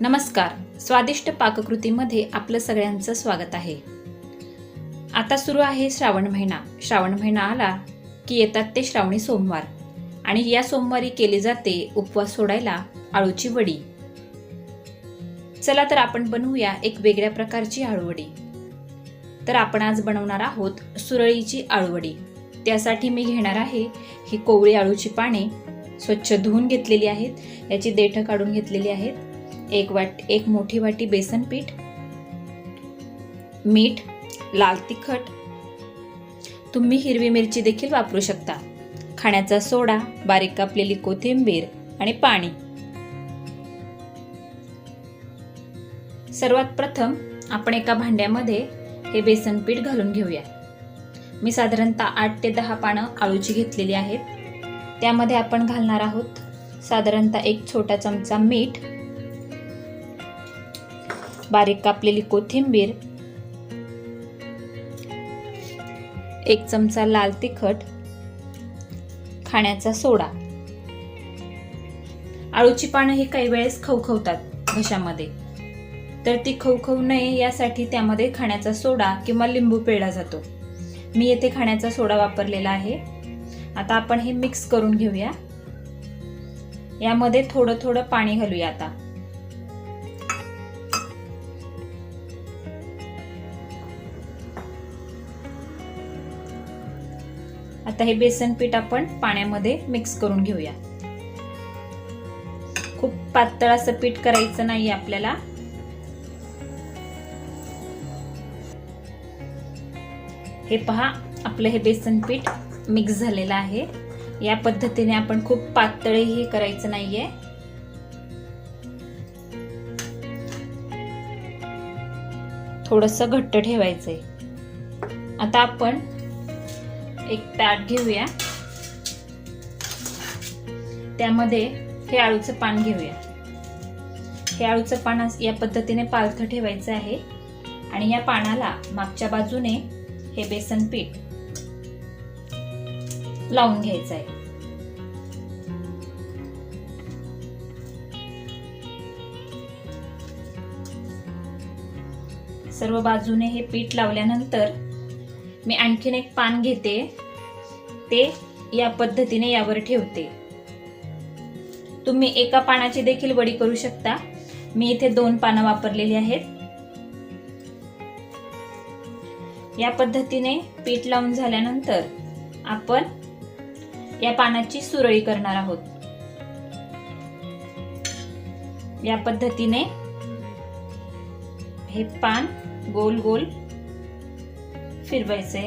नमस्कार. स्वादिष्ट पाककृतीमध्ये आपलं सगळ्यांचं स्वागत आहे. आता सुरू आहे श्रावण महिना. श्रावण महिना आला की येतात ते श्रावणी सोमवार. आणि या सोमवारी केली जाते उपवास सोडायला आळूची वडी. चला तर आपण बनवूया एक वेगळ्या प्रकारची आळूवडी. तर आपण आज बनवणार आहोत सुरळीची आळूवडी. त्यासाठी मी घेणार आहे ही कोवळी आळूची पाने. स्वच्छ धुवून घेतलेली आहेत. याची देठं काढून घेतलेली आहेत. एक वाट एक मोठी वाटी बेसन पीठ मीठ लाल तिखट. तुम्ही हिरवी मिरची देखील वापरू शकता. खाण्याचा सोडा बारीक कापलेली कोथिंबीर आणि पाणी. सर्वात प्रथम आपण एका भांड्यामध्ये हे बेसन पीठ घालून घेऊया. मी साधारणतः आठ ते दहा पानं आळूची घेतलेली आहेत. त्यामध्ये आपण घालणार आहोत साधारणतः एक छोटा चमचा मीठ बारीक कापलेली कोथिंबीर एक चमचा लाल तिखट खाण्याचा सोडा. आळूची पानं ही काही वेळेस खवखवतात घशामध्ये. तर ती खवखवू नये यासाठी त्यामध्ये खाण्याचा सोडा किंवा लिंबू पिळला जातो. मी येथे खाण्याचा सोडा वापरलेला आहे. आता आपण हे मिक्स करून घेऊया. यामध्ये थोडं थोडं पाणी घालूया आता. आता हे बेसन पीठ आपण पाण्यामध्ये मिक्स करून घेऊया. खूप पातळ असं पीठ करायचं नाही आपल्याला. हे पहा आपलं हे बेसन पीठ मिक्स झालेलं आहे. या पद्धतीने आपण खूप पातळही करायचं नाहीये. थोडस घट्ट ठेवायचंय. आता आपण एक ताट घेऊया. त्यामध्ये हे आळूचं पान घेऊया. हे आळूचं पान या पद्धतीने पालथं ठेवायचं आहे. आणि या पानाला मागच्या बाजूने हे बेसन पीठ लावून घ्यायचं आहे. सर्व बाजूने हे पीठ लावल्यानंतर मी आणखीन एक पान घेते. ते या पद्धतीने यावर ठेवते. तुम्ही एका पानाची देखील वडी करू शकता. मी इथे दोन पानं वापरलेली आहेत. या पद्धतीने पीठ लावून झाल्यानंतर आपण या पानाची सुरळी करणार आहोत. या पद्धतीने हे पान गोल गोल फिरवायचे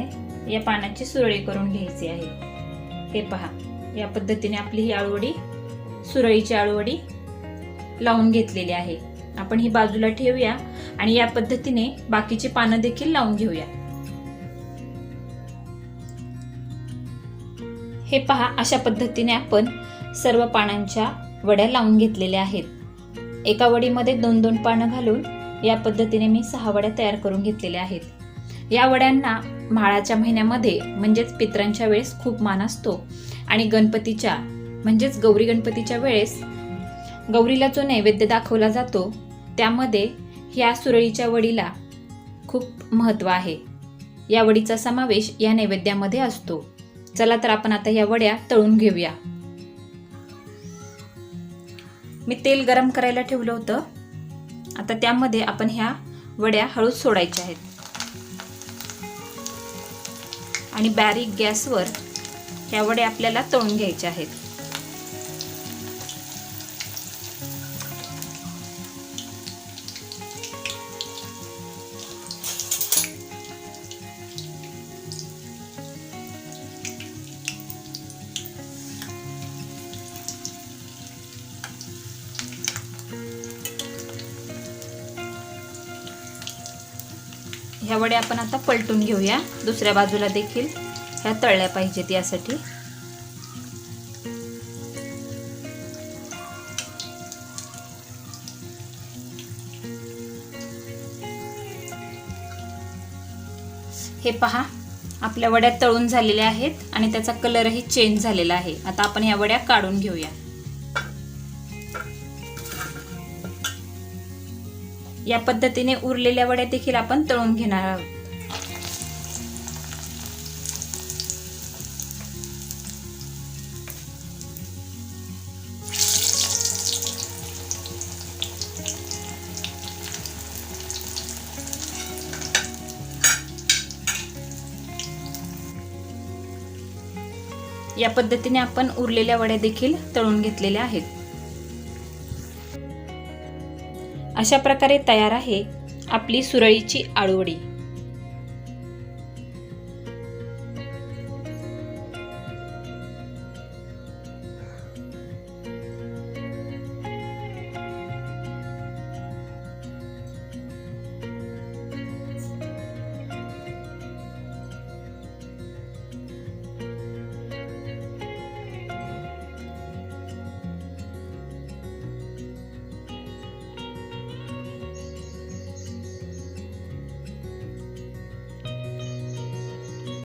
या पानाची सुरळी करून घ्यायची आहे. हे पहा या पद्धतीने आपली ही आळूवडी सुरळीची आळूवडी लावून घेतलेली आहे. आपण ही बाजूला ठेवूया आणि या पद्धतीने बाकीची पानं देखील लावून घेऊया. हे पहा अशा पद्धतीने आपण सर्व पानांच्या वड्या लावून घेतलेल्या आहेत. एका वडीमध्ये दोन दोन पानं घालून या पद्धतीने मी सहा वड्या तयार करून घेतलेल्या आहेत. या वड्यांना म्हाळाच्या महिन्यामध्ये म्हणजेच पित्रांच्या वेळेस खूप मान असतो. आणि गणपतीच्या म्हणजेच गौरी गणपतीच्या वेळेस गौरीला जो नैवेद्य दाखवला जातो त्यामध्ये ह्या सुरळीच्या वडीला खूप महत्त्व आहे. या वडीचा समावेश या नैवेद्यामध्ये असतो. चला तर आपण आता या वड्या तळून घेऊया. मी तेल गरम करायला ठेवलं होतं. आता त्यामध्ये आपण ह्या वड्या हळूच सोडायच्या आहेत. आणि बारीक गॅसवर ह्या वड्या आपल्याला तळून घ्यायच्या आहेत. ह्या वड्या आपण आता पलटून घेऊया. दुसऱ्या बाजूला देखील ह्या तळल्या पाहिजेत यासाठी. हे पहा आपल्या वड्या तळून झालेल्या आहेत आणि त्याचा कलरही चेंज झालेला आहे. आता आपण या वड्या काढून घेऊया. या पद्धतीने उरलेल्या वड्या देखील आपण तळून घेणार आहोत. या पद्धतीने आपण उरलेल्या वड्या देखील तळून घेतलेल्या आहेत. अशा प्रकारे तयार आहे आपली सुरळीची आळूवडी.